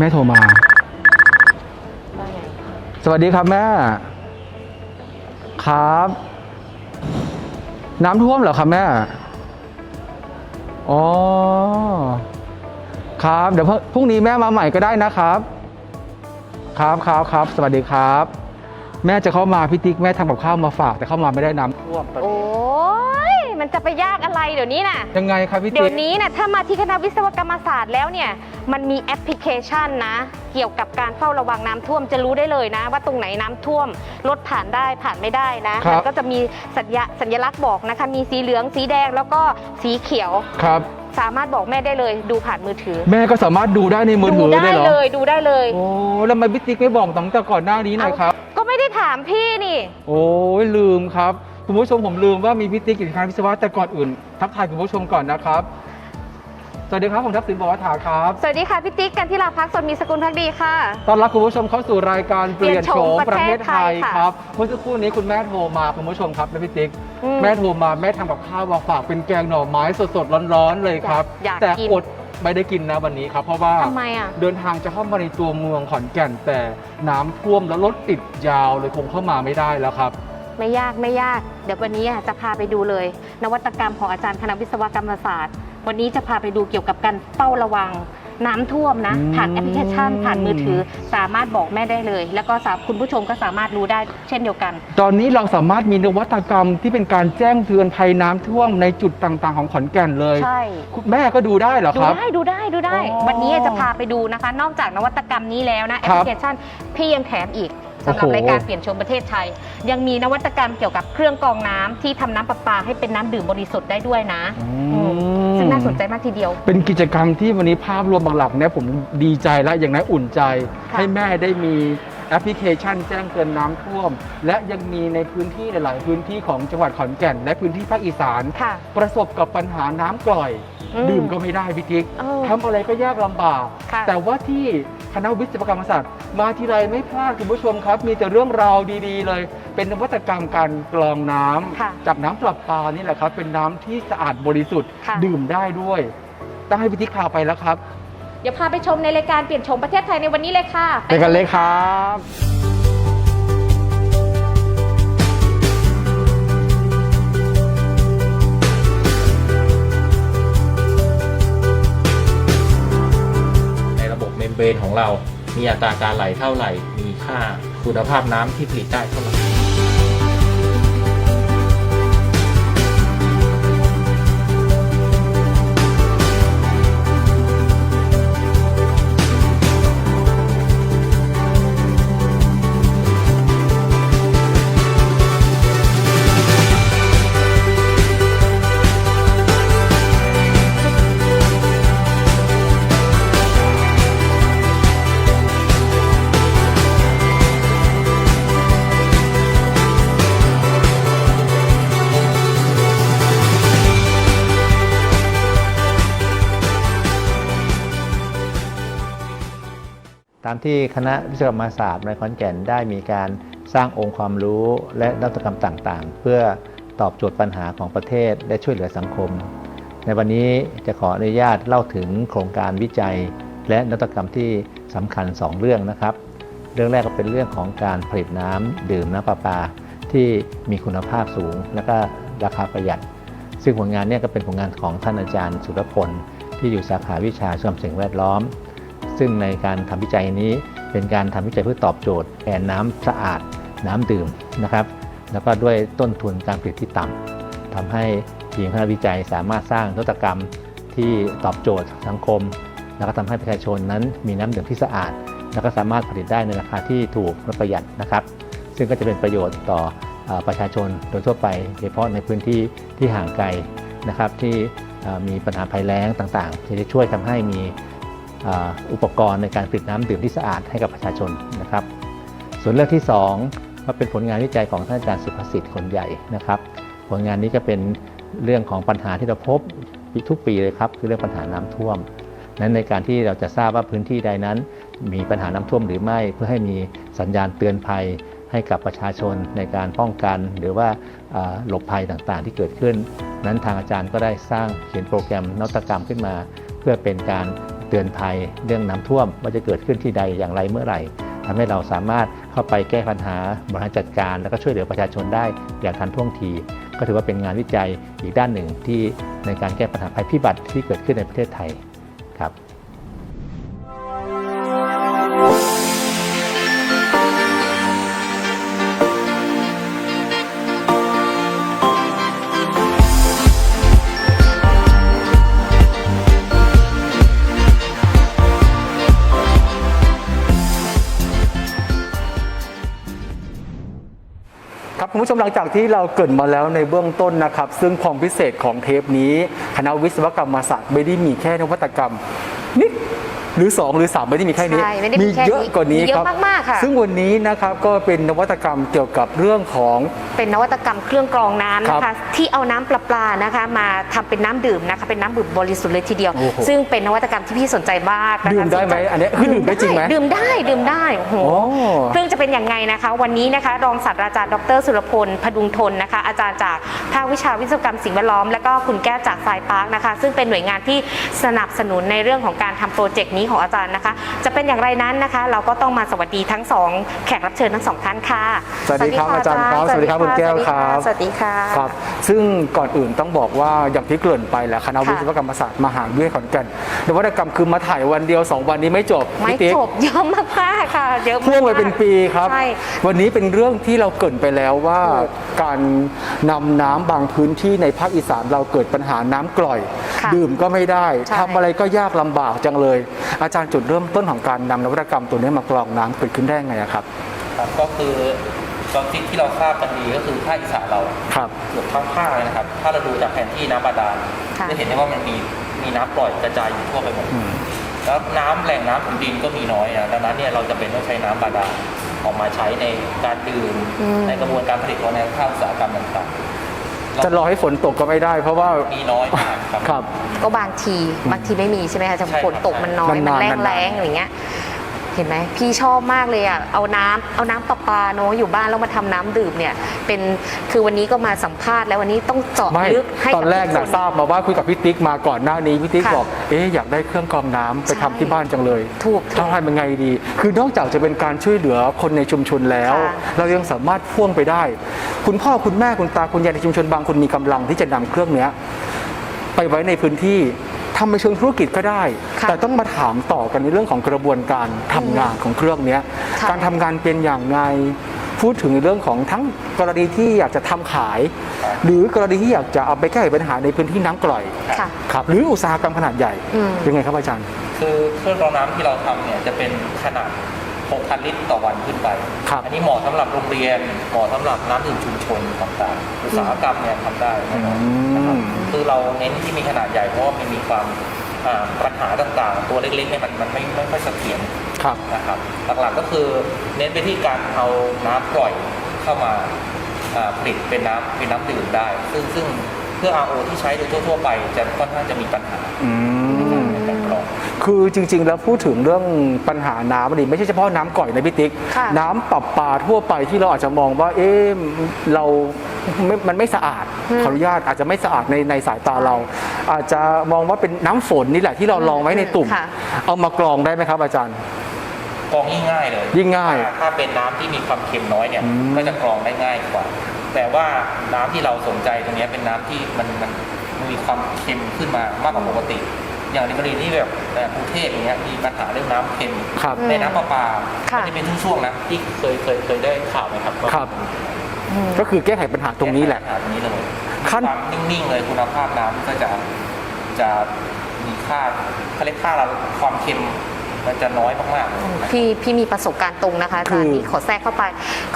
แม่โทรมา สวัสดีครับแม่ ครับ น้ำท่วมเหรอครับแม่ อ๋อ ครับ เดี๋ยวพรุ่งพรุ่งนี้แม่มาใหม่ก็ได้นะครับ ครับครับครับ สวัสดีครับ แม่จะเข้ามาพี่ติ๊กแม่ทำกับข้าวมาฝาก แต่เข้ามาไม่ได้น้ำท่วมตอนโอ้นี้ มันจะไปยากอะไรเดี๋ยวนี้น่ะ ยังไงครับพี่เดี๋ยติ๊วกนี้นะถ้ามาที่คณะวิศวกรรมศาสตร์แล้วเนี่ย มันมีแอปพลิเคชันนะ เกี่ยวกับการเฝ้าระวังน้ำท่วมจะรู้ได้เลยนะ ว่าตรงไหนน้ำท่วมรถผ่านได้ผ่านไม่ได้นะ ครับ มันก็จะมีสัญญาสัญลักษณ์บอกนะคะ มีสีเหลืองสีแดงแล้วก็สีเขียว ครับ สามารถบอกแม่ได้เลยดูผ่านมือถือ แม่ก็สามารถดูได้ในมือถือดูได้ได้เหรอเลยดูได้เลย โอ้แล้วทำไมพี่ติ๊กไม่บอกตั้งแต่ก่อนหน้านี้หน่อยครับ ก็ไม่ได้ถามพี่นี่ โอ้ยลืมครับ คุณผู้ชมผมลืมว่ามีพี่ติ๊กกิจการวิศวะแต่ก่อนอื่น ทักทายคุณผู้ชมก่อนนะครับ สวัสดีครับผมทักษิณบวรถาครับ สวัสดีค่ะพี่ติ๊กกันที่ลาพักสนมีสกุลพักดีค่ะ ต้อนรับคุณผู้ชมเข้าสู่รายการเปลี่ยนโฉมเปปลี่ระยนโฉมเทศไทยประเทศไทยค่ะครับเมื่อสักครู่นี้คุณแม่โทรมาคุณผู้ชมครับและพี่ติ๊กอืม แม่โทรมาแม่ทำกับข้าวมาฝากเป็นแกงหน่อไม้สดๆร้อนๆเลยครับ อยากแต่กิน อดไม่ได้กินนะวันนี้ครับเพราะว่า ทำไมอะ เดินทางจะเข้ามาในตัวเมืองขอนแก่นแต่น้ำท่วมแล้วรถติดยาวเลยคงเข้ามาไม่ได้แล้วครับ ไม่ยากไม่ยาก เดี๋ยววันนี้อะจะพาไปดูเลย นวัตกรรมของอาจารย์คณะวิศวกรรมศาสตร์ วันนี้จะพาไปดูเกี่ยวกับการเฝ้าระวังน้ำท่วมนะอืมผ่านแอปพลิเคชัน ผ่านมือถือสามารถบอกแม่ได้เลย แล้วก็สามคุณผู้ชมก็สามารถรู้ได้เช่นเดียวกัน ตอนนี้เราสามารถมีนวัตกรรมที่เป็นการแจ้งเตือนภัยน้ำท่วมในจุดต่างๆ ของขอนแก่นเลยใช่ คุณแม่ก็ดูได้เหรอดูครับ ได้ดูได้ดูได้ อ๋อวันนี้จะพาไปดูนะคะ นอกจากนวัตกรรมนี้แล้วนะแอปครัพบลิเคชันพี่ยังแถมอีก สำหรับโอ้โหรายการเปลี่ยนชมประเทศไทย ยังมีนวัตกรรมเกี่ยวกับเครื่องกรองน้ำที่ทำน้ำประปาให้เป็นน้ำดื่มบริสุทธิ์ได้ด้วยนะอือืมมซึ่งน่าสนใจมากทีเดียว เป็นกิจกรรมที่วันนี้ภาพรวมหลักๆเนี่ยผมดีใจและอย่างน้อยอุ่นใจ ค่ะ ให้แม่ได้มีแอปพลิเคชันแจ้งเตือนน้ำท่วม และยังมีในพื้นที่หลาย ๆ พื้นที่ของจังหวัดขอนแก่น และพื้นที่ภาคอีสาน ค่ะ ประสบกับปัญหาน้ำกร่อย อืมดื่มก็ไม่ได้พี่ติ๊กเออทำอะไรก็ยากลำบาก ค่ะแต่ว่าที่คณะวิศวกรรมศาสตร์ มาทีไรไม่พลาดคุณผู้ชมครับ มีแต่เรื่องราวดีๆ เลย เป็นนวัตกรรมการกรองน้ำค่ะ จากน้ำประปานี่แหละครับ เป็นน้ำที่สะอาดบริสุทธิ์ค่ะ ดื่มได้ด้วยต้องให้พิธีพาไปแล้วครับ เดี๋ยวพาไปชมในรายการเปลี่ยนชมประเทศไทยในวันนี้เลยค่ะ ไปกันเลยครับ ในระบบเมมเบรนของเรา มีอัตราการไหลเท่าไหร่ มีค่าคุณภาพน้ำที่ผลิตได้เท่าไหร่ ที่คณะวิศวกรรมศาสตร์ในขอนแก่นได้มีการสร้างองค์ความรู้และนวัตกรรมต่างๆ เพื่อตอบโจทย์ปัญหาของประเทศและช่วยเหลือสังคม ในวันนี้จะขออนุญาตเล่าถึงโครงการวิจัย และนวัตกรรมที่สำคัญ 2 เรื่องนะครับ เรื่องแรกก็เป็นเรื่องของการผลิตน้ำดื่มน้ำประปา ที่มีคุณภาพสูง และก็ราคาประหยัด ซึ่งผลงานนี้ก็เป็นผลงานของท่านอาจารย์สุรพลที่อยู่สาขาวิชาชีวสิ่งแวดล้อม ซึ่งในการทำวิจัยนี้เป็นการทำวิจัยเพื่อตอบโจทย์แทนน้ำสะอาดน้ำดื่มนะครับ แล้วก็ด้วยต้นทุนการผลิตที่ต่ำทำให้ทีมคณะวิจัยสามารถสร้างนวัตกรรมที่ตอบโจทย์สังคม แล้วก็ทำให้ประชาชนนั้นมีน้ำดื่มที่สะอาด แล้วก็สามารถผลิตได้ในราคาที่ถูกและประหยัดนะครับ ซึ่งก็จะเป็นประโยชน์ต่อประชาชนโดยทั่วไปโดยเฉพาะในพื้นที่ที่ห่างไกลนะครับที่มีปัญหาภัยแล้งต่างๆจะช่วยทำให้มี อุปกรณ์ในการผลิตน้ำดื่มที่สะอาดให้กับประชาชนนะครับ ส่วนเรื่องที่2ก็เป็นผลงานวิจัยของท่านอาจารย์สุภสิทธิ์คนใหญ่นะครับ ผลงานนี้ก็เป็นเรื่องของปัญหาที่เราพบทุกปีเลยครับคือเรื่องปัญหาน้ำท่วม นั้นในการที่เราจะทราบว่าพื้นที่ใดนั้น มีปัญหาน้ำท่วมหรือไม่ เพื่อให้มีสัญญาณเตือนภัยให้กับประชาชนในการป้องกัน หรือว่าอ่าหลบภัยต่างๆ ที่เกิดขึ้น นั้นทางอาจารย์ก็ได้สร้างเขียนโปรแกรมนวัตกรรมขึ้นมา เพื่อเป็นการ เตือนภัยเรื่องน้ำท่วมว่าจะเกิดขึ้นที่ใดอย่างไรเมื่อไหร่ทำให้เราสามารถเข้าไปแก้ปัญหาบริหารจัดการ แล้วก็ช่วยเหลือประชาชนได้อย่างทันท่วงที ก็ถือว่าเป็นงานวิจัยอีกด้านหนึ่งที่ในการแก้ปัญหาภัยพิบัติที่เกิดขึ้นในประเทศไทย คุณผู้ชมหลังจากที่เราเกริดมาแล้วในเบื้องต้นนะครับ ซึ่งความพิเศษของเทปนี้ คณะวิศวกรรมศาสตร์ไม่ได้มีแค่นวัตกรรมนิด หรือ 2 หรือ 3 ไม่ได้มีแค่นี้ ใช่ไม่ได้มีแค่นี้เยอะกว่านี้มีเยอะครับมากๆค่ะ ซึ่งวันนี้นะครับก็เป็นนวัตกรรมเกี่ยวกับเรื่องของ เป็นนวัตกรรมเครื่องกรองน้ำนะครัคะบที่เอาน้ำประปานะคะ มาทำเป็นน้ำดื่มนะคะเป็นน้ำดื่มบริสุทธิ์เลยทีเดียว โอ้โหซึ่งเป็นนวัตกรรมที่พี่สนใจมากนะคะดื่มได้ไหมอันเนี้ยคือดื่มได้จริงไหมดื่มได้ดื่มได้โอ้โหโอ้ซึ่งจะเป็นอย่างไงนะคะ วันนี้นะคะ รองศาสตราจารย์ดรสุรพลพดุงทนนะคะ อาจารย์จากภาควิชาวิศวกรรมสิ่งแวดล้อม และก็คุณแก้วจากสายพาร์คนะคะ ซึ่งเป็นหน่วยงานที่สนับสนุนในเรื่องของการทำโปรเจกต์นี้ของอาจารย์นะคะ จะเป็นอย่างไรนั้นนะคะ เราก็ต้องมาสวัสดีทั้งสองแขกรับเชิญทั้งสองท่านค่ะสวัสดีครับอาจารย์ครับสวัสดีสวัสดีครับคุณแก้วครับสวัสดีค่ะครับซึ่งก่อนอื่นต้องบอกว่าอย่างที่เกริ่นไปแหละคณะค่ะวิศวกรรมศาสตร์มหาวิทยาลัยขอนแก่นนวัตกรรมคือมาถ่ายวันเดียว 2 วันนี้ไม่จบไม่พี่ติ๊กจบเยอะมากๆค่ะเยอะมากๆพ่วงไปเป็นปีครับใช่วันนี้เป็นเรื่องที่เราเกรินไปแล้วว่าถูกการนำน้ำบางพื้นที่ในภาคอีสานเราเกิดปัญหาน้ำกร่อยค่ะดื่มก็ไม่ได้ใช่ทำอะไรก็ยากลำบากจังเลยอาจารย์จุดเริ่มต้นของการนำนวัตกรรมตัวนี้มากรองน้ำเกิดขึ้นได้ไงอะครับ ครับก็คือตอนที่ที่เราทราบกันดีก็คือภาคอีสานเราครับเกือบทั้งภาคเลยนะครับ ถ้าเราดูจากแผนที่น้ำบาดาลค่ะ จะเห็นได้ว่ามันมีมีน้ำปล่อยกระจายอยู่ทั่วไปหมด อืม แล้วน้ำแหล่งน้ำของดินก็มีน้อยนะดังนั้นเนี่ยเราจะเป็นต้องใช้น้ำบาดาลออกมาใช้ในการดื่ม อืม ในกระบวนการผลิตของในภาคอุตสาหกรรมต่างๆ จะรอให้ฝนตกก็ไม่ได้ เพราะว่ามีน้อยมากครับ ครับ ก็บางทีบางทีไม่มีใช่ไหมคะจะใช่ครับฝนตกมันน้อยนานๆมันแรงนานๆแรงอย่างเงี้ย เห็นไหมพี่ชอบมากเลยอะเอาน้ำเอาน้ำประปาเนอะอยู่บ้านแล้วมาทำน้ำดื่มเนี่ยเป็นคือวันนี้ก็มาสัมภาษณ์แล้ววันนี้ต้องเจาะไม่ลึกให้ตอนแรกบนะทุทราบมาว่าคุยกับพี่ติ๊กมาก่อนหน้านี้พี่ติ๊กค่ะบอกเอ๊ะอยากได้เครื่องกรองน้ำไปใช่ทำที่บ้านจังเลย ถูกถูต้องกทำยังไงดี คือนอกจากจะเป็นการช่วยเหลือคนในชุมชนแล้วค่ะเรายังสามารถพ่วงไปได้ คุณพ่อคุณแม่คุณตาคุณยายในชุมชนบางคนมีกำลังที่จะนำเครื่องเนี้ยไปไว้ในพื้นที่ ทำในเชิงธุรกิจก็ได้ ค่ะแต่ต้องมาถามต่อกันในเรื่องของกระบวนการทำงานของเครื่องเนี้ยค่ะ การทำงานเป็นอย่างไรพูดถึงในเรื่องของทั้งกรณีที่อยากจะทำขาย หรือกรณีที่อยากจะเอาไปแก้ไขปัญหาในพื้นที่น้ำกร่อยค่ะ ครับหรืออุตสาหกรรมขนาดใหญ่อืม ยังไงครับอาจารย์ คือเครื่องกรองน้ำที่เราทำเนี่ยจะเป็นขนาด 6,000 ลิตรต่อวันขึ้นไป ครับอันนี้เหมาะสำหรับโรงเรียน เหมาะสำหรับน้ำดื่มชุมชนต่างๆ อุตสาหกรรมเนี่ยทำได้แน่นอนนะครับอืม คือเราเน้นที่มีขนาดใหญ่เพราะว่ามันมีความอ่าปัญหาต่างๆ ตัวเล็กๆเนี่ยมันมันไม่ไม่ค่อยเสถียร ครับ นะครับหลักๆก็คือเน้นไปที่การเอาน้ำปล่อยเข้ามาอ่าผลิตเป็นน้ำเป็นน้ำดื่มได้ ซึ่งซึ่งเพื่อ RO ที่ใช้โดยทั่วๆไปจะค่อนข้างจะมีปัญหา อืม ในการกรอง คือจริง ๆ แล้วพูดถึงเรื่องปัญหาน้ำนี่ไม่ใช่เฉพาะน้ำก่อยนะพี่ติ๊ก ค่ะ น้ำปรับปลาทั่วไปที่เราอาจจะมองว่า เอ๊ะเราไม่มันไม่สะอาดอืมขออนุญาตอาจจะไม่สะอาดในในสายตาเรา อาจจะมองว่าเป็นน้ำฝนนี่แหละที่เราลองไว้ในตุ่ม ค่ะ เอามากรองได้ไหมครับอาจารย์ กรองยิ่งง่ายเลยยิ่งง่ายถ้ถ้าเป็นน้ำที่มีความเค็มน้อยเนี่ยอืม ก็จะกรองได้ง่ายกว่า แต่ว่าน้ำที่เราสนใจตรงเนี้ยเป็นน้ำที่มันมันมันมีความเค็มขึ้นมามากกว่าปกติ อย่างในกรณีที่แบบแต่กรุงเทพอย่างเงี้ยมีปัญหาเรื่องน้ำเค็มครับ ในน้ำประปาค่ะ มันจะเป็นช่วงๆนะที่เคยเคยเคยได้ข่าวไหมครับว่าครับ อืม ก็คือแก้ไขปัญหาตรงนี้แหละ ปัญหาตรงนี้เลยขั้น ความนิ่งๆเลยคุณภาพน้ำก็จะจะมีค่าเขาเรียกค่าความเค็ม มันจะน้อยมากๆ พี่พี่มีประสบการณ์ตรงนะคะอาคืจารอย์นี่ขอแทรกเข้าไป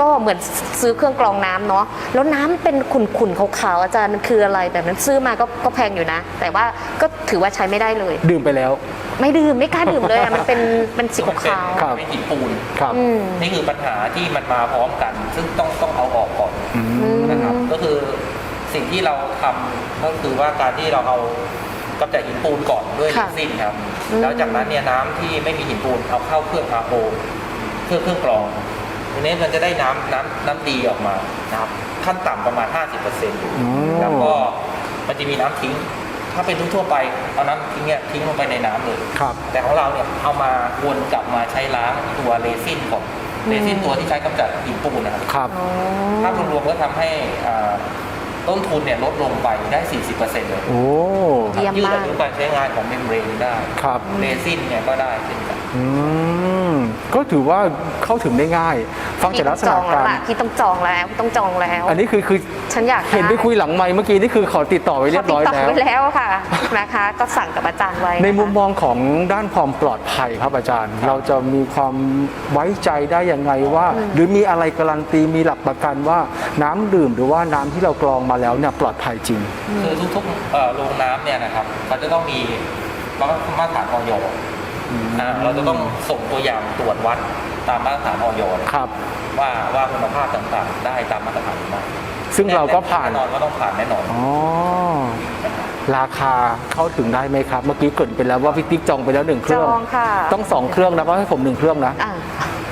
ก็เหมือนซื้อเครื่องกรองน้ำเนาะแล้วน้ำเป็นขุ่นๆขาวๆอาจารย์มันคืออะไรแบบนั้นซื้อมาก็ก็แพงอยู่นะ แต่ว่าก็ถือว่าใช้ไม่ได้เลย ดื่มไปแล้ว ไม่ดื่มไม่กล้าดื่มเลยอะมันเป็นเป็นสีขาวครับ ไม่หินปูน ครับ อืม นี่คือปัญหาที่มันมาพร้อมกัน ซึ่งต้องต้องเอาออกก่อนอืมอืมนะครับ ก็คือสิ่งที่เราทำก็คือว่าการที่เราเอา กำจัดหินปูนก่อนด้วยค่ะลิซินครับ อืม แล้วจากนั้นเนี่ยน้ำที่ไม่มีหินปูนเอาเข้าเครื่อง RO เครื่องเครื่องกรองทีนี้มันจะได้น้ำน้ำน้ำดีออกมานะครับขั้นต่ำประมาณ 50%อ๋อแล้วก็มันจะมีน้ำทิ้ง ถ้าเป็นทั่วๆไปเอาน้ำทิ้งเนี่ยทิ้งลงไปในน้ำเลย ครับ แต่ของเราเนี่ยเอามาวนกลับมาใช้ล้างตัวเรซินก่อนเรซินตัวที่ใช้กำจัดหินปูนนะครับ ครับ อ๋อ ภาพรวมๆก็ทำให้อ่า ต้นทุนเนี่ยลดลงไปได้ 40%เลยโอ้ เยี่ยมยืดมาก อายุการใช้งานของเมมเบรนได้ครับ เรซินเนี่ยก็ได้เช่นกัน อืม ก็ถือว่าเข้าถึงได้ง่าย ฟังจากลักษจณะองแล้วการล่ะพี่ต้องจองแล้วพี่ต้องจองแล้ว อันนี้คือคือฉันอยากเห็นไปคุยหลังไมค์เมื่อกี้นี่คือขอติดต่อไว้เรียบร้อยขาติดต่แล้วไว้แล้วค่ะนะคะ ก็สั่งกับอาจารย์ไว้ ในนะคะมุมมองของด้านความปลอดภัยครับอาจารย์ เราจะมีความไว้ใจได้ยังไงว่า หรือมีอะไรการันตีมีหลักประกันว่าน้ำดื่มหรือว่าน้ำที่เรากรองมาแล้วเนี่ยปลอดภัยจริงคือทุกๆเอ่อโรงน้ำเนี่ยนะครับเขาจะต้องมีมาตรฐานออย อ่าเราจะต้องส่งตัวอย่างตรวจวัดตามมาตรฐานออยเนี่ยครับ ว่าว่าคุณภาพต่างๆ ได้ตามมาตรฐานหรือไม่ซึ่งเราก็ผ่าน แน่นอนว่าต้องผ่านแน่นอน อ๋อ ราคาเข้าถึงได้ไหมครับ เมื่อกี้เกรินไปแล้วว่าพี่ติ๊กจองไปแล้วหนึ่งเคจรื่อง องค่ะต้องสองเครื่องนะเพราะให้ผมหนึ่งเครื่องนะ อ่า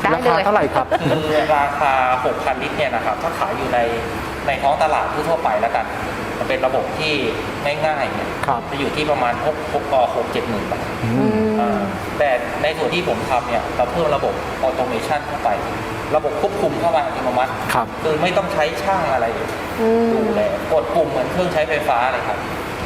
ได้ราเลคาย เท่าไหร่ครับ คือราคา 6,000 ลิตรเนี่ยนะครับ ถ้าขายอยู่ในในท้องตลาดทั่วๆไปแล้วกันมัน เป็นระบบที่ง่ายๆเนี่ยครับ จะอยู่ที่ประมาณ6 6 6 7หมื่นบาทอือืมมอ่าแต่ในส่วนที่ผมทำเนี่ยเราเพิ่มระบบออโตเมชันเข้าไป ระบบควบคุมเข้ามาอัตโนมัติครับ คือไม่ต้องใช้ช่างอะไร อืม ดูแลกดปุ่มเหมือนเครื่องใช้ไฟฟ้าเลยครับ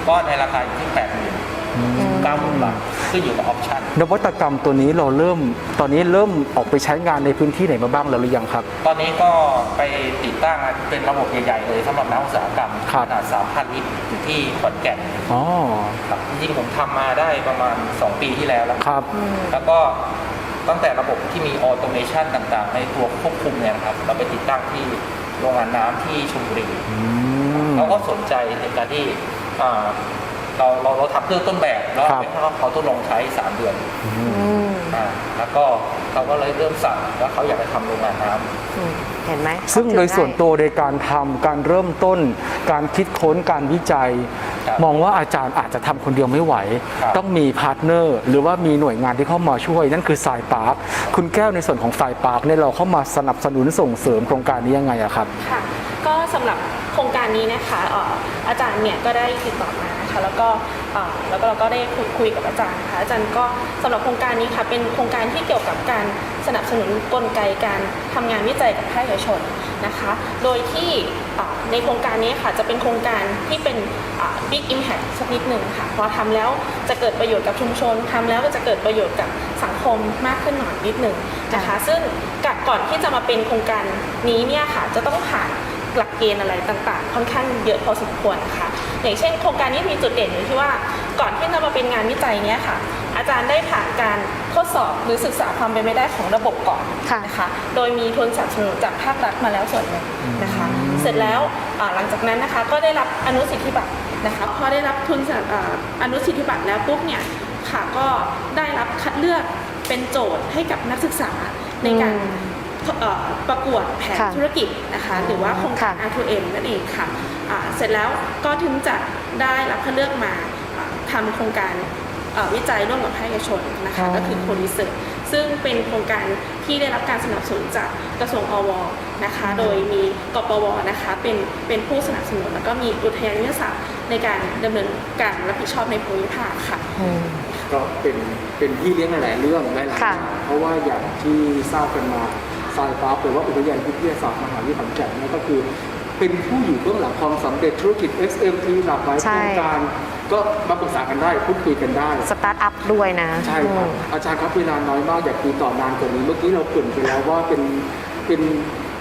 ก็ในราคาอยู่ที่8 0 0 0 0 9 0 0 0บาทขึ้นอยู่กับออปชั่นนวัตกรรมตัวนี้เราเริ่มตอนนี้เริ่มออกไปใช้งานในพื้นที่ไหนมาบ้างแล้วหรือยังครับ ตอนนี้ก็ไปติดตั้งเป็นระบบใหญ่ๆเลยสำหรับนักอุตสาหกรรมครับขนาด 3,000 ลิตรอยู่ที่ขอนแก่นอ๋อครับจริงๆผมทำมาได้ประมาณ 2 ปีที่แล้วแล้วครับ แล้วก็ตั้งแต่ระบบที่มีออโตเมชันต่างๆ ในตัวควบคุมเนี่ยนะครับ เราไปติดตั้งที่โรงงานน้ำที่ชลบุรีอืมเขาก็สนใจในการที่อ่า เราเราเราทำเครื่องต้นแบบแล้วครับ ให้เขาเขาทดลองใช้ 3 เดือนอืมอ่าแล้วก็เขาก็เลยเริ่มสั่งว่าเขาอยากจะทำโรงงานน้ำอืมเห็นไหมซึ่งโดยส่วนเข้าถึตัวในการทำการเริ่มต้น การคิดค้นการวิจัยครับ มองว่าอาจารย์อาจจะทำคนเดียวไม่ไหว ครับ ต้องมีพาร์ทเนอร์ หรือว่ามีหน่วยงานที่เข้ามาช่วย นั่นคือสายปาร์คคุณแก้วในส่วนของสายปาร์คเนี่ยเราเข้ามาสนับสนุนส่งเสริมโครงการนี้ยังไงอะครับ ค่ะก็สำหรับโครงการนี้นะคะเอ่ออาจารย์เนี่ยก็ได้ติดต่อมานะ คะแล้วก็แล้วก็เราก็ได้คุยคุยกับอาจารย์นะคะอาจารย์ก็สำหรับโครงการนี้ค่ะเป็นโครงการที่เกี่ยวกับการสนับสนุนกลไกการทำงานวิจัยกับภาคเอกชนนะคะ โดยที่ในโครงการนี้ค่ะจะเป็นโครงการที่เป็น big impact สักนิดหนึ่งค่ะพอทำแล้วจะเกิดประโยชน์กับชุมชนทำแล้วก็จะเกิดประโยชน์กับสังคมมากขึ้นหน่อยนิดหนึ่งนะคะ ซึ่งก่อนที่จะมาเป็นโครงการนี้เนี่ยค่ะจะต้องผ่าน หลักเกณฑ์อะไรต่างๆ ค่อนข้างเยอะพอสมควรนะคะอย่างเช่นโครงการนี้มีจุดเด่นอยู่ที่ว่าก่อนที่จะมาเป็นงานวิจัยเนี้ยค่ะ อาจารย์ได้ผ่านการทดสอบหรือศึกษาความเป็นไปได้ของระบบก่อนค่ะนะคะ โดยมีทุนสนับสนุนจากภาครัฐมาแล้วส่วนหนึ่งนะคะ เสร็จแล้วอ่าหลังจากนั้นนะคะก็ได้รับอนุสิทธิบัตรนะคะพอได้รับทุนสนับอ่าอนุสิทธิบัตรแล้วปุ๊บเนี่ยค่ะก็ได้รับคัดเลือกเป็นโจทย์ให้กับนักศึกษาในการอืมเอ่อ ประกวดแผนค่ะธุรกิจนะคะหรือว่าโครงการค่ะ R2M นั่นเองค่ะอ่าเสร็จแล้วก็ถึงจะได้รับคัดเลือกมาอ่าทำโครงการเอ่อวิจัยร่วมกับภาคเอกชนนะคะอ๋อก็คือโคดิเซอร์ซึ่งเป็นโครงการที่ได้รับการสนับสนุนจากกระทรวงอวนะคะ โดยมีกปวนะคะเป็นเป็นผู้สนับสนุน แล้วก็มีอุทยานวิทยาศาสตร์ในการดำเนินการรับผิดชอบในภูมิภาคค่ะอืมก็เป็นเป็นพี่เลี้ยงหลายๆเรื่องหลายๆอค่ะย่างเพราะว่าอย่างที่ทราบกันมา สายฟ้าหรือว่าอุทยานวิทยาศาสตร์มหาวิทยาลัยขอนแก่นเนี่ยก็คือ เป็นผู้อยู่เบื้องหลังความสำเร็จธุรกิจ SMT หลากหลายโคใช่รงการก็มาปรึกษากันได้พูดคุยกันได้สตาร์ทอัพด้วยนะ ใช่ครับอืมอาจารย์ครับเวลาน้อยมากอยากคุยต่อนานกว่านี้ เมื่อกี้เราเกรินไปแล้วว่าเป็นเป็น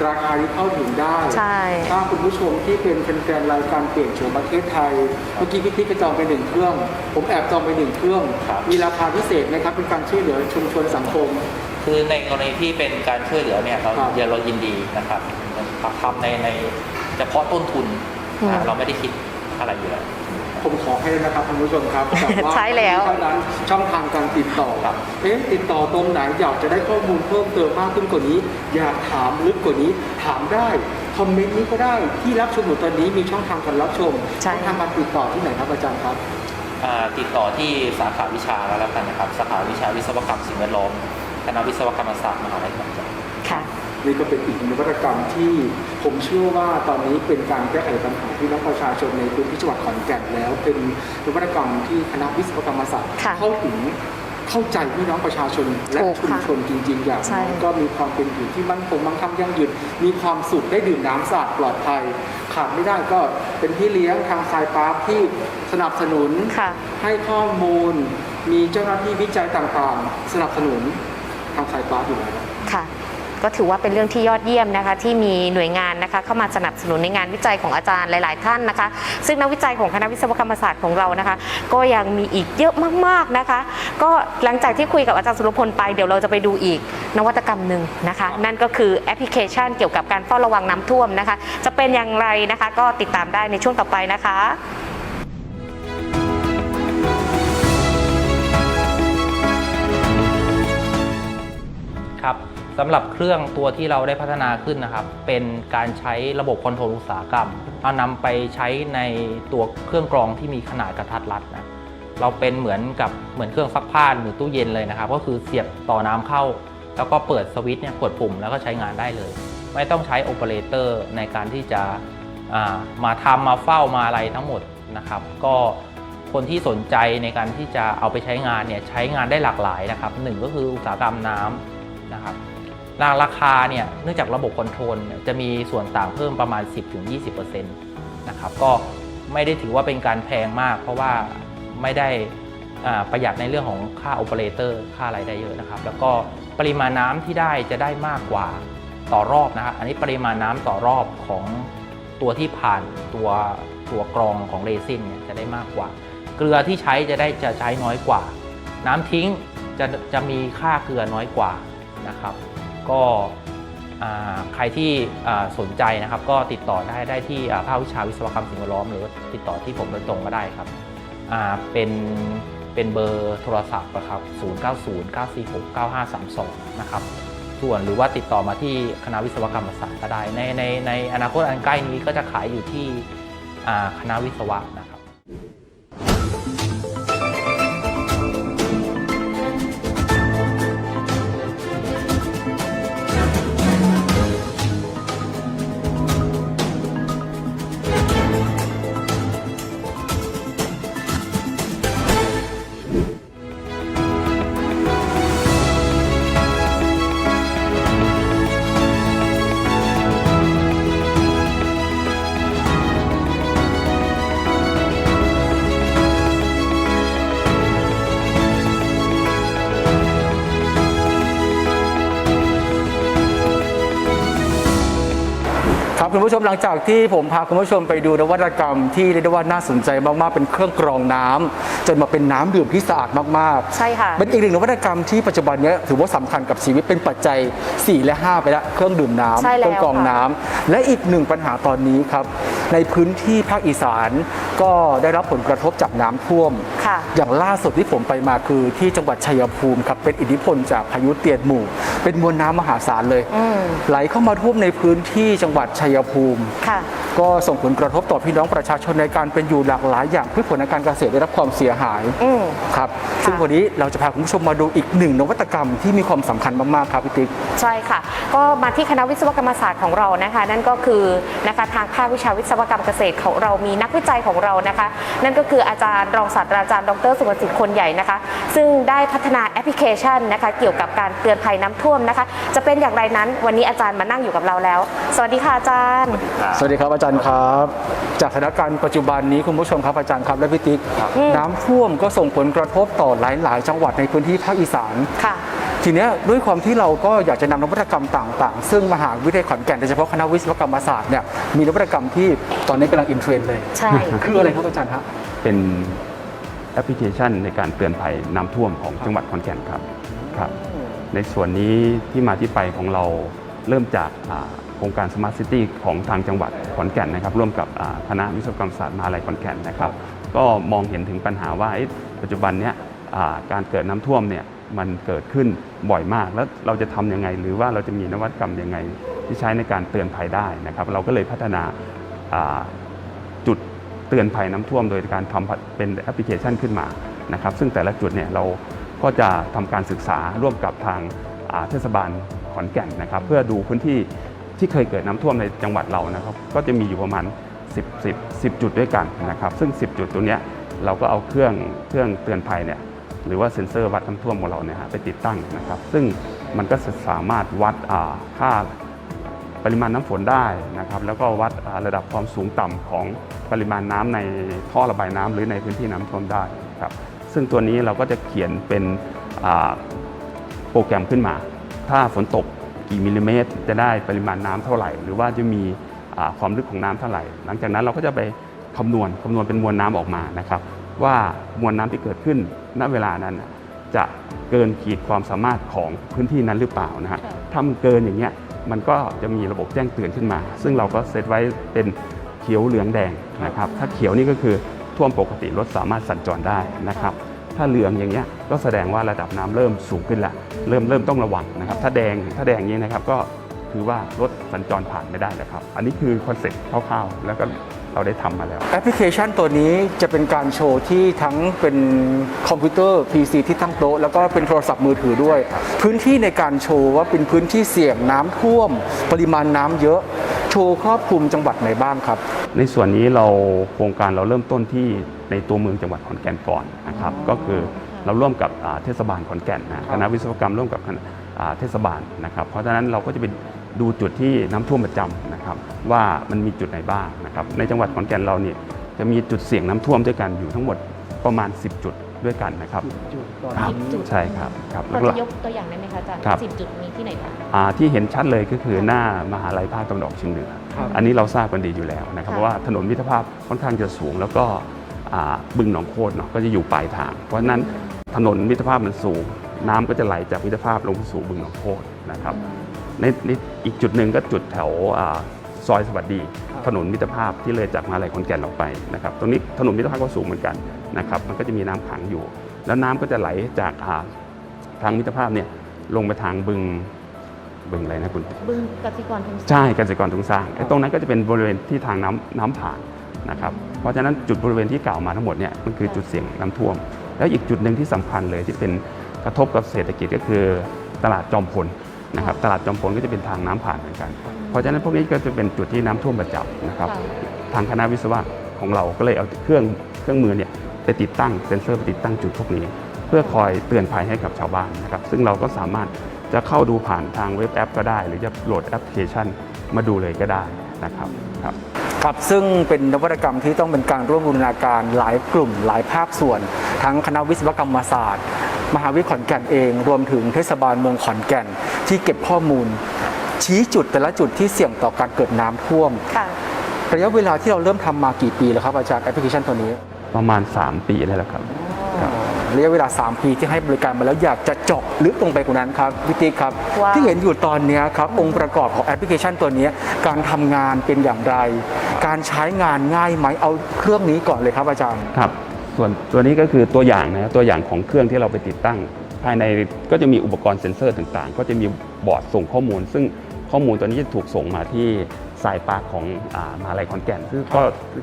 ราคาที่เข้าถึงได้ใช่ถ้าคุณผู้ชมที่เป็นแฟนๆรายการเปลี่ยนโฉมประเทศไทย เมื่อกี้พี่ติ๊กก็จองไปหนึ่งเครื่อง ผมแอบจองไปหนึ่งเครื่องครับมีราคาพิเศษไหมครับเป็นการช่วยเหลือชุมชนสังคม คือในกรณีที่เป็นการช่วยเหลือเนี่ยเราครับเดี๋ยวเรายินดีนะครับทำในในเฉพาะต้นทุนอืม อ่าเราไม่ได้คิดอะไรอยู่แล้ว ผมขอให้นะครับคุณผู้ชมครับแต่ว่าใช่แล้ว เท่านั้นช่องทางการติดต่อครับ เอ๊ะติดต่อตรงไหนอยากจะได้ข้อมูลเพิ่มเติมมากขึ้นกว่านี้ อยากถามลึกกว่านี้ ถามได้คอมเมนต์นี้ก็ได้ที่รับชมอยู่ตอนนี้มีช่องทางการรับชมใช่ ช่องทางการติดต่อที่ไหนครับอาจารย์ครับอ่าติดต่อที่สาขาวิชาแล้วแล้วกันนะครับ สาขาวิชาวิศวกรรมสิ่งแวดล้อม คณะวิศวกรรมศาสตร์มหาวิทยาลัยขอนแก่นค่ะ นี่ก็เป็นอีกหนึ่งนวัตกรรมที่ผมเชื่อว่าตอนนี้เป็นการแก้ไขปัญหาพี่น้องประชาชนในพื้นที่จังหวัดขอนแก่นแล้ว เป็นนวัตกรรมที่คณะวิศวกรรมศาสตร์ค่ะเข้าถึงเข้าใจพี่น้องประชาชนและถูกชุมค่ะชนจริง ๆ อย่างใช่ น้อยก็มีความเป็นอยู่ที่มั่นคงมั่งคั่งยั่งยืนมีความสุขได้ดื่มน้ำสะอาดปลอดภัย ขาดไม่ได้ก็เป็นพี่เลี้ยงทางสายปาร์คที่สนับสนุน ค่ะ ให้ข้อมูล มีเจ้าหน้าที่วิจัยต่างๆ สนับสนุน ทางสายปาร์คอยู่แล้วค่ะก็ถือว่าเป็นเรื่องที่ยอดเยี่ยมนะคะที่มีหน่วยงานนะคะเข้ามาสนับสนุนในงานวิจัยของอาจารย์หลาย ๆ ท่านนะคะ ซึ่งนักวิจัยของคณะวิศวกรรมศาสตร์ของเรานะคะ ก็ยังมีอีกเยอะมาก ๆ นะคะ ก็หลังจากที่คุยกับอาจารย์สุรพลไปเดี๋ยวเราจะไปดูอีกนวัตกรรมหนึ่งนะคะ นั่นก็คือแอปพลิเคชันเกี่ยวกับการเฝ้าระวังน้ำท่วมนะคะ จะเป็นอย่างไรนะคะ ก็ติดตามได้ในช่วงต่อไปนะคะ สำหรับเครื่องตัวที่เราได้พัฒนาขึ้นนะครับ เป็นการใช้ระบบคอนโทรลอุตสาหกรรม เอานำไปใช้ในตัวเครื่องกรองที่มีขนาดกระทัดรัดนะ เราเป็นเหมือนกับเหมือนเครื่องซักผ้าหรือตู้เย็นเลยนะครับ ก็คือเสียบต่อน้ำเข้า แล้วก็เปิดสวิตช์เนี่ยกดปุ่มแล้วก็ใช้งานได้เลย ไม่ต้องใช้โอเปอเรเตอร์ในการที่จะามาทำมาเฝ้ามาอะไรทั้งหมดนะครับ ก็คนที่สนใจในการที่จะเอาไปใช้งานเนี่ยใช้งานได้หลากหลายนะครับหนึ่งก็คืออุตสาหกรรมน้ำนะครับ ราราคาเนี่ยเนื่องจากระบบคอนโทรลจะมีส่วนต่างเพิ่มประมาณ 10-20%นะครับก็ไม่ได้ถือว่าเป็นการแพงมาก เพราะว่าไม่ได้ประหยัดในเรื่องของค่าโอเปอเรเตอร์ค่าอะไรได้เยอะนะครับ แล้วก็ปริมาณน้ำที่ได้จะได้มากกว่าต่อรอบนะครับอันนี้ปริมาณน้ำต่อรอบของตัวที่ผ่านตัวตัวกรองของเรซินเนี่ยจะได้มากกว่า เกลือที่ใช้จะได้จะใช้น้อยกว่า น้ำทิ้งจะจะมีค่าเกลือน้อยกว่านะครับ ก็ใครที่สนใจนะครับ ก็ติดต่อได้ได้ที่ภาควิชาวิศวกรรมสิ่งแวดล้อม หรือติดต่อที่ผมโดยตรงก็ได้ครับเป็นเป็นเบอร์โทรศัพท์นะครับ 0909469532 นะครับ ส่วนหรือว่าติดต่อมาที่คณะวิศวกรรมศาสตร์ก็ได้ ในในในอนาคตอันใกล้นี้ก็จะขายอยู่ที่คณะวิศวะนะครับ ครับคุณผู้ชมหลังจากที่ผมพาคุณผู้ชมไปดูนวัตกรรมที่เรียกได้ว่าน่าสนใจมากๆเป็นเครื่องกรองน้ำจนมาเป็นน้ำดื่มที่สะอาดมากๆ ใช่ค่ะ เป็นอีกหนึ่งนวัตกรรมที่ปัจจุบันเนี้ยถือว่าสำคัญกับชีวิตเป็นปัจจัย 4 และ 5 ไปแล้วเครื่องดื่มน้ำใช่เคแล้วรื่องกรองค่ะน้ำและอีกหนึ่งปัญหาตอนนี้ครับในพื้นที่ภาคอีสานก็ได้รับผลกระทบจากน้ำท่วมค่ะอย่างล่าสุดที่ผมไปมาคือที่จังหวัดชัยภูมิครับเป็นอิทธิพลจากพายุเตียนหมู่ เป็นมวลน้ำมหาศาลเลยอืมไหลเข้ามาท่วมในพื้นที่จังหวัดชัยภูมิ ค่ะ ก็ส่งผลกระทบต่อพี่น้องประชาชนในการเป็นอยู่หลากหลายอย่างพืชผลทางการเกษตรได้รับความเสียหายอืม ครับ ซึ่งวันนี้เราจะพาคุณผู้ชมมาดูอีกหนึ่งนวัตกรรมที่มีความสำคัญมากๆครับพี่ติ๊ก ใช่ค่ะ ก็มาที่คณะวิศวกรรมศาสตร์ของเรานะคะ นั่นก็คือนะคะทางภาควิชาวิศวกรรมเกษตรของเรามีนักวิจัยของเรานะคะ นั่นก็คืออาจารย์รองศาสตราจารย์ดรสุวสิทธิ์คนใหญ่นะคะ ซึ่งได้พัฒนาแอปพลิเคชันนะคะ เกี่ยวกับการเตือนภัยน้ำท่วมนะคะ จะเป็นอย่างไรนั้นวันนี้อาจารย์มานั่งอยู่กับเราแล้ว สวัสดีค่ะอาจารย์ สวัสดีครับอาจารย์ครับ จากสถานการณ์ปัจจุบันนี้คุณผู้ชมครับอาจารย์ครับและพี่ติ๊กอืมน้ำท่วมก็ส่งผลกระทบต่อหลาย ๆ จังหวัดในพื้นที่ภาคอีสานค่ะทีเนี้ยด้วยความที่เราก็อยากจะนำนวัตกรรมต่างๆ ซึ่งมหาวิทยาลัยขอนแก่นโดยเฉพาะคณะวิศวกรรมศาสตร์เนี่ยมีนวัตกรรมที่ตอนนี้กำลังอินเทรนด์เลยใช่คืออะไรครับอาจารย์ครับเป็นแอปพลิเคชันในการเตือนภัยน้ำท่วมของจังหวัดขอนแก่นครับครับ ในส่วนนี้ที่มาที่ไปของเราเริ่มจากอ่า โครงการ Smart City ของทางจังหวัดขอนแก่นนะครับ ร่วมกับคณะวิศวกรรมศาสตร์มหาลัยขอนแก่นนะครับ ก็มองเห็นถึงปัญหาว่าปัจจุบันเนี้ยการเกิดน้ำท่วมเนี่ยมันเกิดขึ้นบ่อยมาก แล้วเราจะทำยังไง หรือว่าเราจะมีนวัตกรรมยังไง ที่ใช้ในการเตือนภัยได้นะครับ เราก็เลยพัฒนาจุดเตือนภัยน้ำท่วม โดยการทำเป็นแอปพลิเคชันขึ้นมานะครับ ซึ่งแต่ละจุดเนี่ยเราก็จะทำการศึกษาร่วมกับทางเทศบาลขอนแก่นนะครับ เพื่อดูพื้นที่ ที่เคยเกิดน้ำท่วมในจังหวัดเรานะครับ ก็จะมีอยู่ประมาณ 10 10 10 จุดด้วยกันนะครับ ซึ่ง 10 จุดตัวเนี้ยเราก็เอาเครื่องเครื่องเตือนภัยเนี่ยหรือว่าเซ็นเซอร์วัดน้ำท่วมของเราเนี่ยฮะไปติดตั้งนะครับ ซึ่งมันก็สามารถวัดอ่าค่าปริมาณน้ำฝนได้นะครับ แล้วก็วัดอ่าระดับความสูงต่ำของปริมาณน้ำในท่อระบายน้ำหรือในพื้นที่น้ำท่วมได้ครับ ซึ่งตัวนี้เราก็จะเขียนเป็นอ่าโปรแกรมขึ้นมา ถ้าฝนตก กี่มิลลิเมตร จะได้ปริมาณน้ำเท่าไหร่ หรือว่าจะมีอ่าความลึกของน้ำเท่าไหร่ หลังจากนั้นเราก็จะไปคำนวณคำนวณเป็นมวลน้ำออกมานะครับ ว่ามวลน้ำที่เกิดขึ้นณเวลานั้นน่ะจะเกินขีดความสามารถของพื้นที่นั้นหรือเปล่านะฮะถ้ามันเกินอย่างเงี้ยมันก็จะมีระบบแจ้งเตือนขึ้นมา ซึ่งเราก็เซตไว้เป็นเขียวเหลืองแดงนะครับ ถ้าเขียวนี่ก็คือท่วมปกติรถสามารถสัญจรได้นะครับ ถ้าเหลืองอย่างเงี้ยก็แสดงว่าระดับน้ำเริ่มสูงขึ้นละเริ่มเริ่มต้องระวังนะครับ ถ้าแดงถ้าแดงอย่างนี้นะครับก็คือว่ารถสัญจรผ่านไม่ได้แล้วครับ อันนี้คือคอนเซ็ปต์คร่าวๆแล้วก็เราได้ทำมาแล้ว แอปพลิเคชันตัวนี้จะเป็นการโชว์ที่ทั้งเป็นคอมพิวเตอร์ PC ที่ตั้งโต๊ะแล้วก็เป็นโทรศัพท์มือถือด้วย พื้นที่ในการโชว์ว่าเป็นพื้นที่เสี่ยงน้ำท่วม ปริมาณน้ำเยอะ โชว์ครอบคลุมจังหวัดไหนบ้างครับ ในส่วนนี้เราโครงการเราเริ่มต้นที่ ในตัวเมืองจังหวัดขอนแก่นก่อนนะครับก็คือเราร่วมกับอ่าเทศบาลขอนแก่นนะคณะวิศวกรรมร่วมกับคณะอ่าเทศบาลนะครับเพราะฉะนั้นเราก็จะไปดูจุดที่น้ำท่วมประจำนะครับว่ามันมีจุดไหนบ้างนะครับในจังหวัดขอนแก่นเราเนี่ยจะมีจุดเสี่ยงน้ำท่วมด้วยกันอยู่ทั้งหมดประมาณ 10 จุดด้วยกันนะครับครับ10จุดใช่ครับครับเราแล้วก็จะยกตัวอย่างได้ไหมคะอาจารย์ครับสิบจุดมีที่ไหนบ้างอ่าที่เห็นชัดเลยก็คือหน้ามหาลัยภาคตะวันออกเฉียงเหนือครับอันนี้เราทราบกันดีอยู่แล้วนะครับค่ะเพราะว่าถนนมิตรภาพค่อนข้างจะสูงแล้วก็อ่า บึงหนองโคตรเนาะก็จะอยู่ปลายทาง เพราะฉะนั้นถนนมิตรภาพมันสูง น้ำก็จะไหลจากมิตรภาพลงสู่บึงหนองโคตรนะครับในในอีกจุดหนึ่งก็จุดแถวอ่าซอยสวัสดี ถนนมิตรภาพที่เลยจากมหาลัยขอนแก่นออกไปนะครับตรงนี้ถนนมิตรภาพก็สูงเหมือนกันนะครับมันก็จะมีน้ำขังอยู่ แล้วน้ำก็จะไหลจากอ่าทางมิตรภาพเนี่ยลงไปทางบึงบึงอะไรนะคุณบึงกสิกรทุนใช่เกษตรกรทุงสร้างไอ้ตรงนั้นก็จะเป็นบริเวณที่ทางน้ำน้ำผ่าน นะครับเพราะฉะนั้นจุดบริเวณที่กล่าวมาทั้งหมดเนี่ยมันคือจุดเสี่ยงน้ำท่วม แล้วอีกจุดหนึ่งที่สำคัญเลยที่เป็นกระทบกับเศรษฐกิจก็คือตลาดจอมพลนะครับตลาดจอมพลก็จะเป็นทางน้ำผ่านเหมือนกัน เพราะฉะนั้นพวกนี้ก็จะเป็นจุดที่น้ำท่วมประจำนะครับทางคณะวิศวะของเราก็เลยเอาเครื่องเครื่องมือเนี่ยไปติดตั้งเซ็นเซอร์ไปติดตั้งจุดพวกนี้ เพื่อคอยเตือนภัยให้กับชาวบ้านนะครับซึ่งเราก็สามารถจะเข้าดูผ่านทางเว็บแอป ก็ได้ หรือจะโหลดแอปพลิเคชันมาดูเลยก็ได้นะครับครับ ครับซึ่งเป็นนวัตกรรมที่ต้องเป็นการร่วมบูรณาการหลายกลุ่ม หลายภาคส่วน ทั้งคณะวิศวกรรมศาสตร์ มหาวิทยาลัยขอนแก่นเอง รวมถึงเทศบาลเมืองขอนแก่น ที่เก็บข้อมูล ชี้จุดแต่ละจุดที่เสี่ยงต่อการเกิดน้ำท่วมค่ะระยะเวลาที่เราเริ่มทำมากี่ปีแล้วครับอาจารย์แอปพลิเคชันตัวนี้ ประมาณ 3 ปีแล้วล่ะครับ รับระยะเวลา 3 ปีที่ให้บริการมาแล้วอยากจะเจาะลึกลงไปกว่านั้นครับพี่ติ๊กครับว้าวที่เห็นอยู่ตอนเนี้ยครับองค์ประกอบของแอปพลิเคชันตัวเนี้ยการทำงานเป็นอย่างไร การใช้งานง่ายไหมเอาเครื่องนี้ก่อนเลยครับอาจารย์ครับ ส่วนตัวนี้ก็คือตัวอย่างนะตัวอย่างของเครื่องที่เราไปติดตั้ง ภายในก็จะมีอุปกรณ์เซ็นเซอร์ต่างๆ ก็จะมีบอร์ดส่งข้อมูล ซึ่งข้อมูลตัวนี้จะถูกส่งมาที่สายปาร์คของอ่ามหาลัยขอนแก่นซึ่งก็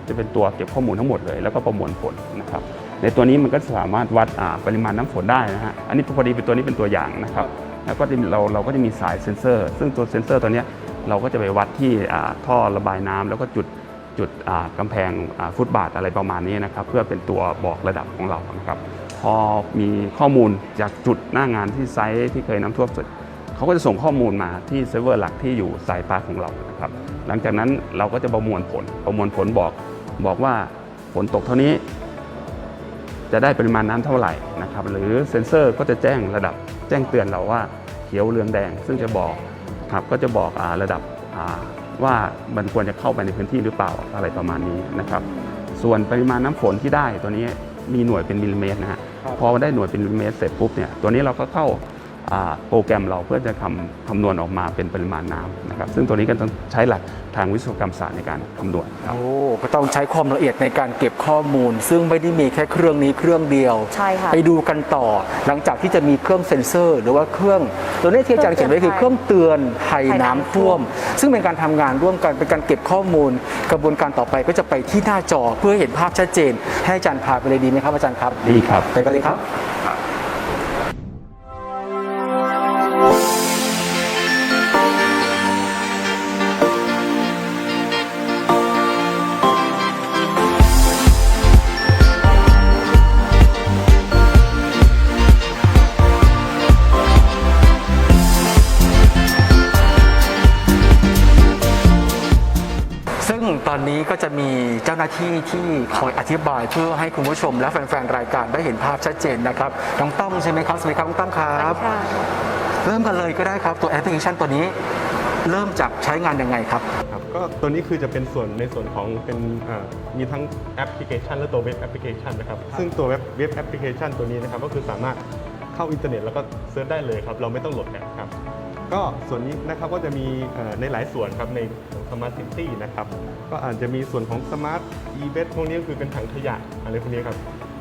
จะเป็นตัวเก็บข้อมูลทั้งหมดเลย แล้วก็ประมวลผลนะครับ ในตัวนี้มันก็สามารถวัดอ่าปริมาณน้ำฝนได้นะฮะอันนี้พอดีเป็นตัวนี้เป็นตัวอย่างนะครับแล้วก็จะมีเราเราก็จะมีสายเซ็นเซอร์ ซึ่งตัวเซ็นเซอร์ตัวเนี้ยเราก็จะไปวัดที่อ่าท่อระบายน้ำแล้วก็จุดจุดอ่ากำแพงอ่าฟุตบาทอะไรประมาณนี้นะครับเพื่อเป็นตัวบอกระดับของเรานะครับพอมีข้อมูลจากจุดหน้างานที่ไซต์ที่เคยน้ำท่วมเสร็จเขาก็จะส่งข้อมูลมาที่เซิร์ฟเวอร์หลักที่อยู่สายปาร์คของเรานะครับหลังจากนั้นเราก็จะประมวลผลประมวลผลบอกบอกว่าฝนตกเท่านี้ จะได้ปริมาณน้ำเท่าไหร่นะครับหรือเซ็นเซอร์ก็จะแจ้งระดับแจ้งเตือนเราว่าเขียวเหลืองแดง ซึ่งจะบอกครับก็จะบอกอาระดับอ่าว่ามันควรจะเข้าไปในพื้นที่หรือเปล่าอะไรประมาณนี้นะครับส่วนปริมาณน้ำฝนที่ได้ตัวนี้มีหน่วยเป็นมิลลิเมตรนะฮะครับพอได้หน่วยเป็นมิลลิเมตรเสร็จปุ๊บเนี่ยตัวนี้เราก็เข้าอ่า โปรแกรมเราเพื่อจะคำคำนวณออกมาเป็นปริมาณน้ำนะครับซึ่งตัวนี้ก็ต้องใช้หลักทางวิศวกรรมศาสตร์ในการคำนวณครับโอ้ก็ต้องใช้ความละเอียดในการเก็บข้อมูล ซึ่งไม่ได้มีแค่เครื่องนี้เครื่องเดียวใช่ค่ะไปดูกันต่อ หลังจากที่จะมีเครื่องเซ็นเซอร์ หรือว่าเครื่อง ตัวนี้ที่อาจารย์เขียนไว้คือเครื่องเตือนภัยน้ำท่วม ซึ่งเป็นการทำงานร่วมกันเป็นการเก็บข้อมูล กระบวนการต่อไปก็จะไปที่หน้าจอเพื่อเห็นภาพชัดเจน ให้อาจารย์พาไปเลยดีไหมครับอาจารย์ครับดีครับไปกันเลยครับ ที่ที่คอยอธิบายเพื่อให้คุณผู้ชมและแฟนๆรายการได้เห็นภาพชัดเจนนะครับน้องต้อมใช่ไหมครับสวัสดีครับน้องต้อมครับ เริ่มกันเลยก็ได้ครับตัวแอปพลิเคชันตัวนี้ เริ่มจากใช้งานยังไงครับ ครับก็ตัวนี้คือจะเป็นส่วนในส่วนของเป็นอ่ามีทั้งแอปพลิเคชัน และตัวเว็บแอปพลิเคชันนะครับ ซึ่งตัวเว็บเว็บแอปพลิเคชันตัวนี้นะครับ ก็คือสามารถเข้าอินเทอร์เน็ตแล้วก็เซิร์ชได้เลยครับ เราไม่ต้องโหลดแอปครับ ก็ส่วนนี้นะครับก็จะมีเอ่อในหลายส่วนครับในของ Smart City นะครับก็อาจจะมีส่วนของ Smart e b e t พวกนี้ก็คือเป็นถังขยะอะไรพวกนี้ครับ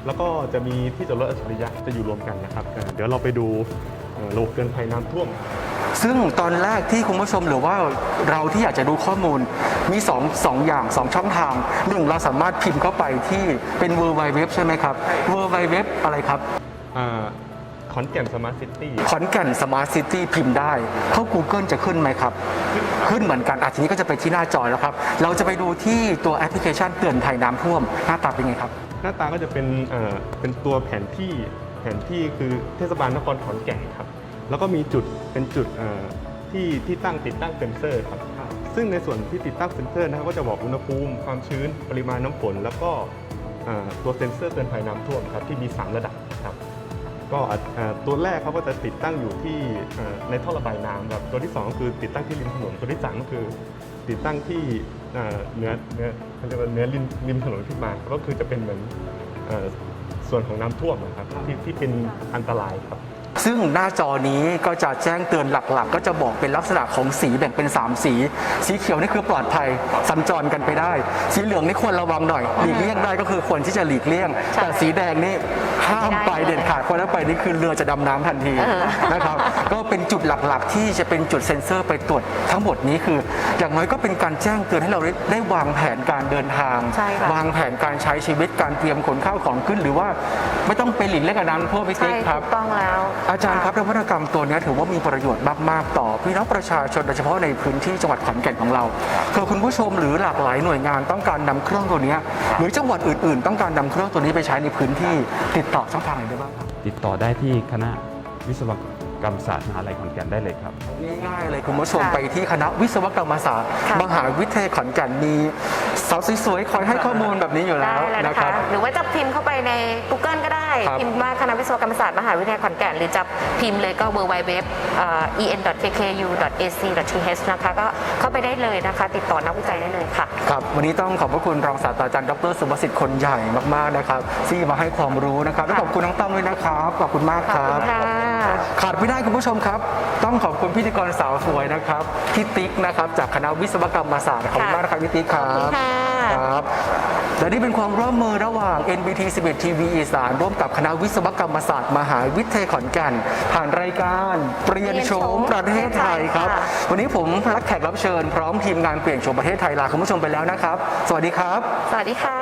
แล้วก็จะมีที่จอดรถอัจฉริยะจะอยู่รวมกันนะครับเอ่อเดี๋ยวเราไปดูเอ่อระบบเตือนภัยน้ำท่วม ซึ่งตอนแรกที่คุณผู้ชมหรือว่าเราที่อยากจะดูข้อมูลมี2องสองอย่าง 2 ช่องทางหนึ่งเราสามารถพิมพ์เข้าไปที่เป็น w w w ใช่ไหมครับ w w w อะไรครับอ่า ขอนแก่น Smart City ขอนแก่น Smart City พิมพ์ได้ เข้า Google จะขึ้นไหมครับ ขึ้นเหมือนกันอาทีนี้ก็จะไปที่หน้าจอแล้วครับ เราจะไปดูที่ตัวแอปพลิเคชันเตือนภัยน้ำท่วม หน้าตาเป็นไงครับ หน้าตาก็จะเป็นเอ่อเป็นตัวแผนที่แผนที่คือเทศบาลนครขอนแก่นครับ แล้วก็มีจุดเป็นจุดเอ่อที่ที่ตั้งติดตั้งเซ็นเซอร์ครับซึ่งในส่วนที่ติดตั้งเซ็นเซอร์นะครับก็จะบอกอุณหภูมิความชื้นปริมาณน้ำฝน แล้วก็เอ่อตัวเซ็นเซอร์เตือนภัยน้ำท่วมครับที่มี 3 ระดับครับ ก็อาจเอ่อตัวแรกเขาก็จะติดตั้งอยู่ที่เอ่อในท่อระบายน้ำครับตัวที่สองก็คือติดตั้งที่ริมถนนตัวที่สามก็คือติดตั้งที่เอ่อเหนือเหนือเขาเรียกว่าเหนือริมริมถนนขึ้นมา ก็คือจะเป็นเหมือนเอ่อส่วนของน้ำท่วมนะครับที่ที่เป็นอันตรายครับซึ่งหน้าจอนี้ก็จะแจ้งเตือนหลักๆ ก็จะบอกเป็นลักษณะของสีแบ่งเป็น 3 สี สีเขียวนี่คือปลอดภัยสัญจรกันไปได้ สีเหลืองนี่ควรระวังหน่อยหลีกเลี่ยงได้ก็คือควรที่จะหลีกเลี่ยง แต่สีแดงนี่ห้ามไป เด็ดขาดเพราะถ้าไปนี่คือเรือจะดำน้ำทันทีนะครับก็เป็นจุดหลักๆ ที่จะเป็นจุดเซ็นเซอร์ไปตรวจทั้งหมดนี้คือ อย่างน้อยก็เป็นการแจ้งเตือนให้เราได้ได้วางแผนการเดินทาง ใช่ค่ะวางแผนการใช้ชีวิตการเตรียมขนข้าวของขึ้น หรือว่าไม่ต้องไปหลีกเลี่ยงกับน้ำท่วมพี่ใช่ติ๊กครับ ถูกต้องแล้วอาจารย์ครับนวัตกรรมตัวนี้ถือว่ามีประโยชน์มากๆต่อพี่น้องประชาชนโดยเฉพาะในพื้นที่จังหวัดขอนแก่นของเราคือคุณผู้ชมหรือหลากหลายหน่วยงานต้องการนำเครื่องตัวนี้หรือจังหวัดอื่น ๆ ต้องการนำเครื่องตัวนี้ไปใช้ในพื้นที่ติดต่อช่องทางไหนได้บ้างครับ ติดต่อได้ที่คณะวิศวกรรม ศาสตร์มหาลัยขอนแก่นได้เลยครับ ง่ายๆเลยคุณผู้ชมค่ะไปที่คณะวิศวกรรมศาสตร์ค่ะ มหาวิทยาลัยขอนแก่นมีสาวสวยๆคอยให้ข้อมูลแบบนี้อยู่แล้ได้วเลยนะนะครัคะบหรือว่าจะพิมพ์เข้าไปใน Google ก็ได้ ครับ พิมพ์ว่าคณะวิศวกรรมศาสตร์มหาวิทยาลัยขอนแก่น หรือจะพิมพ์เลยก็ w w w en.kku.ac.th นะคะ ก็เข้าไปได้เลยนะคะ ติดต่อนักวิจัยได้เลยค่ะ ครับวันนี้ต้องขอบพระคุณรองศาสตราจารย์ดรสุภสิทธิ์คนใหญ่มากๆนะครับที่มาให้ความรู้นะครับและขอบคุณน้องต้อมด้วยนะครับขอบคุณมากขคอบรัคุบณค่ะ ขาดไม่ได้คุณผู้ชมครับ ต้องขอบคุณพิธีกรสาวสวยนะครับพี่ติ๊กนะครับจากคณะวิศวกรรมศาสตร์ขอบคุณมากนะครับพี่ติ๊กครัขอบคุบณค่ะครับและนี่เป็นความร่วมมือระหว่าง NBT 11 TV อีสานร่วมกับคณะวิศวกรรมศาสตร์มหาวิทยาลัยขอนแก่น ผ่านรายการเปลี่ยนโฉมประเทศไทยครับค่ะวันนี้ผมรักแขกรับเชิญพร้อมทีมงานเปลี่ยนโฉมประเทศไทยลาคุณผู้ชมไปแล้วนะครับ สวัสดีครับ สวัสดีค่ะ